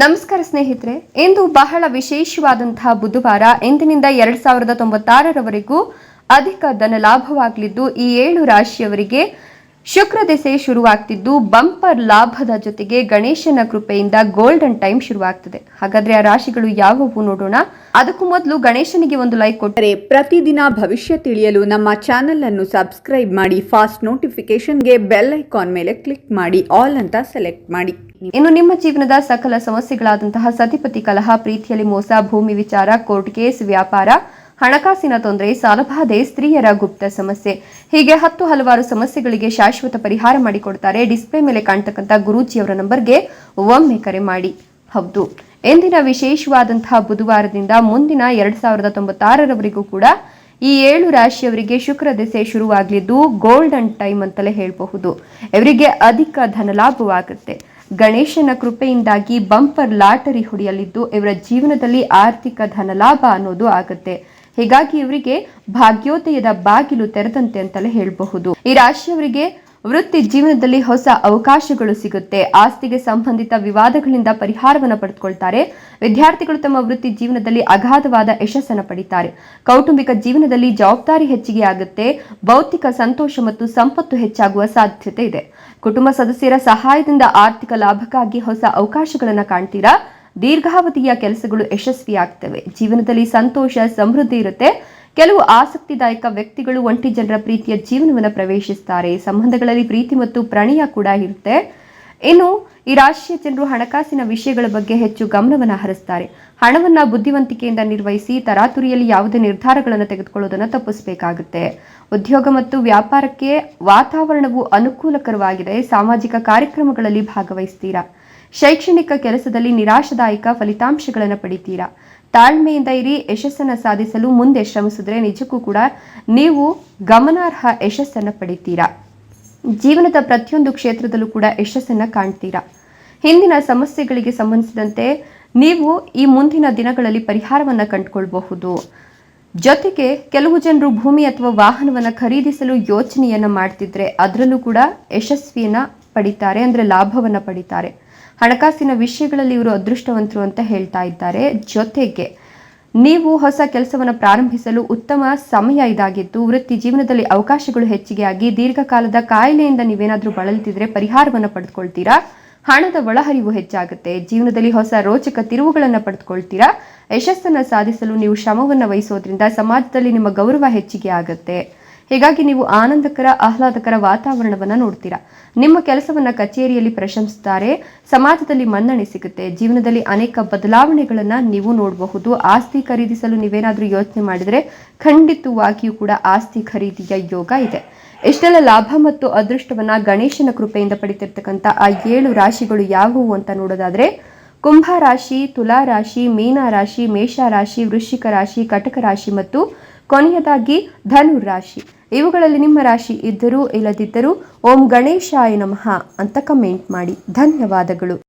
ನಮಸ್ಕಾರ ಸ್ನೇಹಿತರೆ, ಇಂದು ಬಹಳ ವಿಶೇಷವಾದಂತಹ ಬುಧವಾರ, ಇಂದಿನಿಂದ ಎರಡ್ ಸಾವಿರದ ತೊಂಬತ್ತಾರರವರೆಗೂ ಅಧಿಕ ಧನ ಲಾಭವಾಗಲಿದ್ದು ಈ ಏಳು ರಾಶಿಯವರಿಗೆ ಶುಕ್ರ ದೆಸೆ ಶುರುವಾಗ್ತಿದ್ದು ಬಂಪರ್ ಲಾಭದ ಜೊತೆಗೆ ಗಣೇಶನ ಕೃಪೆಯಿಂದ ಗೋಲ್ಡನ್ ಟೈಮ್ ಶುರುವಾಗ್ತದೆ. ಹಾಗಾದ್ರೆ ಆ ರಾಶಿಗಳು ಯಾವುವು ನೋಡೋಣ. ಅದಕ್ಕೂ ಮೊದಲು ಗಣೇಶನಿಗೆ ಒಂದು ಲೈಕ್ ಕೊಟ್ಟರೆ ಪ್ರತಿದಿನ ಭವಿಷ್ಯ ತಿಳಿಯಲು ನಮ್ಮ ಚಾನೆಲ್ ಅನ್ನು ಸಬ್ಸ್ಕ್ರೈಬ್ ಮಾಡಿ, ಫಾಸ್ಟ್ ನೋಟಿಫಿಕೇಶನ್ಗೆ ಬೆಲ್ ಐಕಾನ್ ಮೇಲೆ ಕ್ಲಿಕ್ ಮಾಡಿ, ಆಲ್ ಅಂತ ಸೆಲೆಕ್ಟ್ ಮಾಡಿ. ಇನ್ನು ನಿಮ್ಮ ಜೀವನದ ಸಕಲ ಸಮಸ್ಯೆಗಳಾದಂತಹ ಸತಿಪತಿ ಕಲಹ, ಪ್ರೀತಿಯಲ್ಲಿ ಮೋಸ, ಭೂಮಿ ವಿಚಾರ, ಕೋರ್ಟ್ ಕೇಸ್, ವ್ಯಾಪಾರ ಹಣಕಾಸಿನ ತೊಂದರೆ ಸಾಲಬಾಧೆ ಸ್ತ್ರೀಯರ ಗುಪ್ತ ಸಮಸ್ಯೆ. ಹೀಗೆ ಹತ್ತು ಹಲವಾರು ಸಮಸ್ಯೆಗಳಿಗೆ ಶಾಶ್ವತ ಪರಿಹಾರ ಮಾಡಿಕೊಡ್ತಾರೆ ಡಿಸ್ಪ್ಲೇ ಮೇಲೆ ಕಾಣ್ತಕ್ಕಂಥ ಗುರೂಜಿಯವರ ನಂಬರ್ಗೆ ಒಮ್ಮೆ ಕರೆ ಮಾಡಿ. ಹೌದು. ಎಂದಿನ ವಿಶೇಷವಾದಂತಹ ಬುಧವಾರದಿಂದ ಮುಂದಿನ ಎರಡ್ ಸಾವಿರದ ತೊಂಬತ್ತಾರರವರೆಗೂ ಕೂಡ ಈ ಏಳು ರಾಶಿಯವರಿಗೆ ಶುಕ್ರ ದೆಸೆ ಶುರುವಾಗಲಿದ್ದು ಗೋಲ್ಡನ್ ಟೈಮ್ ಅಂತಲೇ ಹೇಳಬಹುದು. ಇವರಿಗೆ ಅಧಿಕ ಧನಲಾಭವಾಗುತ್ತೆ ಗಣೇಶನ ಕೃಪೆಯಿಂದಾಗಿ ಬಂಪರ್ ಲಾಟರಿ ಹೊಡೆಯಲಿದ್ದು ಇವರ ಜೀವನದಲ್ಲಿ ಆರ್ಥಿಕ ಧನಲಾಭ ಅನ್ನೋದು ಆಗುತ್ತೆ. ಹೀಗಾಗಿ ಇವರಿಗೆ ಭಾಗ್ಯೋದಯದ ಬಾಗಿಲು ತೆರೆದಂತೆ ಅಂತಲೇ ಹೇಳಬಹುದು. ಈ ರಾಶಿಯವರಿಗೆ ವೃತ್ತಿ ಜೀವನದಲ್ಲಿ ಹೊಸ ಅವಕಾಶಗಳು ಸಿಗುತ್ತೆ. ಆಸ್ತಿಗೆ ಸಂಬಂಧಿತ ವಿವಾದಗಳಿಂದ ಪರಿಹಾರವನ್ನು ಪಡೆದುಕೊಳ್ತಾರೆ. ವಿದ್ಯಾರ್ಥಿಗಳು ತಮ್ಮ ವೃತ್ತಿ ಜೀವನದಲ್ಲಿ ಅಗಾಧವಾದ ಯಶಸ್ಸನ್ನು ಪಡಿತಾರೆ. ಕೌಟುಂಬಿಕ ಜೀವನದಲ್ಲಿ ಜವಾಬ್ದಾರಿ ಹೆಚ್ಚಿಗೆ ಆಗುತ್ತೆ. ಭೌತಿಕ ಸಂತೋಷ ಮತ್ತು ಸಂಪತ್ತು ಹೆಚ್ಚಾಗುವ ಸಾಧ್ಯತೆ ಇದೆ. ಕುಟುಂಬ ಸದಸ್ಯರ ಸಹಾಯದಿಂದ ಆರ್ಥಿಕ ಲಾಭಕ್ಕಾಗಿ ಹೊಸ ಅವಕಾಶಗಳನ್ನು ಕಾಣ್ತೀರಾ? ದೀರ್ಘಾವಧಿಯ ಕೆಲಸಗಳು ಯಶಸ್ವಿಯಾಗ್ತವೆ. ಜೀವನದಲ್ಲಿ ಸಂತೋಷ, ಸಮೃದ್ಧಿ ಇರುತ್ತೆ. ಕೆಲವು ಆಸಕ್ತಿದಾಯಕ ವ್ಯಕ್ತಿಗಳು, ಒಂಟಿ ಜನರ ಪ್ರೀತಿಯ ಜೀವನವನ್ನು ಪ್ರವೇಶಿಸ್ತಾರೆ. ಸಂಬಂಧಗಳಲ್ಲಿ ಪ್ರೀತಿ ಮತ್ತು ಪ್ರಣಯ ಕೂಡ ಇರುತ್ತೆ. ಇನ್ನು ಈ ರಾಶಿಯ ಜನರು ಹಣಕಾಸಿನ ವಿಷಯಗಳ ಬಗ್ಗೆ ಹೆಚ್ಚು ಗಮನವನ್ನು ಹರಿಸ್ತಾರೆ. ಹಣವನ್ನ ಬುದ್ಧಿವಂತಿಕೆಯಿಂದ ನಿರ್ವಹಿಸಿ ತರಾತುರಿಯಲ್ಲಿ ಯಾವುದೇ ನಿರ್ಧಾರಗಳನ್ನು ತೆಗೆದುಕೊಳ್ಳುವುದನ್ನು ತಪ್ಪಿಸಬೇಕಾಗುತ್ತೆ. ಉದ್ಯೋಗ ಮತ್ತು ವ್ಯಾಪಾರಕ್ಕೆ ವಾತಾವರಣವು ಅನುಕೂಲಕರವಾಗಿದೆ. ಸಾಮಾಜಿಕ ಕಾರ್ಯಕ್ರಮಗಳಲ್ಲಿ ಭಾಗವಹಿಸ್ತೀರಾ? ಶೈಕ್ಷಣಿಕ ಕೆಲಸದಲ್ಲಿ ನಿರಾಶಾದಾಯಕ ಫಲಿತಾಂಶಗಳನ್ನು ಪಡಿತೀರಾ? ತಾಳ್ಮೆಯಿಂದ ಇರಿ, ಯಶಸ್ಸನ್ನು ಸಾಧಿಸಲು ಮುಂದೆ ಶ್ರಮಿಸಿದ್ರೆ ನಿಜಕ್ಕೂ ಕೂಡ ನೀವು ಗಮನಾರ್ಹ ಯಶಸ್ಸನ್ನು ಪಡಿತೀರಾ? ಜೀವನದ ಪ್ರತಿಯೊಂದು ಕ್ಷೇತ್ರದಲ್ಲೂ ಕೂಡ ಯಶಸ್ಸನ್ನು ಕಾಣ್ತೀರಾ? ಹಿಂದಿನ ಸಮಸ್ಯೆಗಳಿಗೆ ಸಂಬಂಧಿಸಿದಂತೆ ನೀವು ಈ ಮುಂದಿನ ದಿನಗಳಲ್ಲಿ ಪರಿಹಾರವನ್ನು ಕಂಡುಕೊಳ್ಬಹುದು. ಜೊತೆಗೆ ಕೆಲವು ಜನರು ಭೂಮಿ ಅಥವಾ ವಾಹನವನ್ನು ಖರೀದಿಸಲು ಯೋಚನೆಯನ್ನು ಮಾಡ್ತಿದ್ರೆ ಅದರಲ್ಲೂ ಕೂಡ ಯಶಸ್ವಿಯನ್ನ ಪಡಿತಾರೆ, ಅಂದರೆ ಲಾಭವನ್ನು ಪಡಿತಾರೆ. ಹಣಕಾಸಿನ ವಿಷಯಗಳಲ್ಲಿ ಇವರು ಅದೃಷ್ಟವಂತರು ಅಂತ ಹೇಳ್ತಾ ಇದ್ದಾರೆ. ಜೊತೆಗೆ ನೀವು ಹೊಸ ಕೆಲಸವನ್ನು ಪ್ರಾರಂಭಿಸಲು ಉತ್ತಮ ಸಮಯ ಇದಾಗಿದ್ದು, ವೃತ್ತಿ ಜೀವನದಲ್ಲಿ ಅವಕಾಶಗಳು ಹೆಚ್ಚಿಗೆ ಆಗಿ ದೀರ್ಘಕಾಲದ ಕಾಯಿಲೆಯಿಂದ ನೀವೇನಾದರೂ ಬಳಲ್ತಿದ್ರೆ ಪರಿಹಾರವನ್ನು ಪಡೆದುಕೊಳ್ತೀರಾ ಹಣದ ಒಳಹರಿವು ಹೆಚ್ಚಾಗುತ್ತೆ. ಜೀವನದಲ್ಲಿ ಹೊಸ ರೋಚಕ ತಿರುವುಗಳನ್ನು ಪಡೆದುಕೊಳ್ತೀರಾ ಯಶಸ್ಸನ್ನು ಸಾಧಿಸಲು ನೀವು ಶ್ರಮವನ್ನು ವಹಿಸೋದ್ರಿಂದ ಸಮಾಜದಲ್ಲಿ ನಿಮ್ಮ ಗೌರವ ಹೆಚ್ಚಿಗೆ ಆಗುತ್ತೆ. ಹೀಗಾಗಿ ನೀವು ಆನಂದಕರ, ಆಹ್ಲಾದಕರ ವಾತಾವರಣವನ್ನು ನೋಡ್ತೀರಾ. ನಿಮ್ಮ ಕೆಲಸವನ್ನ ಕಚೇರಿಯಲ್ಲಿ ಪ್ರಶಂಸಿಸುತ್ತಾರೆ ಸಮಾಜದಲ್ಲಿ ಮನ್ನಣೆ ಸಿಗುತ್ತೆ, ಜೀವನದಲ್ಲಿ ಅನೇಕ ಬದಲಾವಣೆಗಳನ್ನ ನೀವು ನೋಡಬಹುದು. ಆಸ್ತಿ ಖರೀದಿಸಲು ನೀವೇನಾದರೂ ಯೋಚನೆ ಮಾಡಿದರೆ ಖಂಡಿತವಾಗಿಯೂ ಕೂಡ ಆಸ್ತಿ ಖರೀದಿಯ ಯೋಗ ಇದೆ. ಇಷ್ಟೆಲ್ಲ ಲಾಭ ಮತ್ತು ಅದೃಷ್ಟವನ್ನ ಗಣೇಶನ ಕೃಪೆಯಿಂದ ಪಡಿತಿರ್ತಕ್ಕಂಥ ಆ ಏಳು ರಾಶಿಗಳು ಯಾವುವು ಅಂತ ನೋಡೋದಾದ್ರೆ, ಕುಂಭ ರಾಶಿ, ತುಲಾ ರಾಶಿ, ಮೀನ ರಾಶಿ, ಮೇಷ ರಾಶಿ, ವೃಶ್ಚಿಕ ರಾಶಿ, ಕಟಕ ರಾಶಿ ಮತ್ತು ಕೊನೆಯದಾಗಿ ಧನು ರಾಶಿ. ಇವುಗಳಲ್ಲಿ ನಿಮ್ಮ ರಾಶಿ ಇದ್ದರೂ ಇಲ್ಲದಿದ್ದರೂ ಓಂ ಗಣೇಶಾಯ ನಮಃ ಅಂತ ಕಮೆಂಟ್ ಮಾಡಿ. ಧನ್ಯವಾದಗಳು.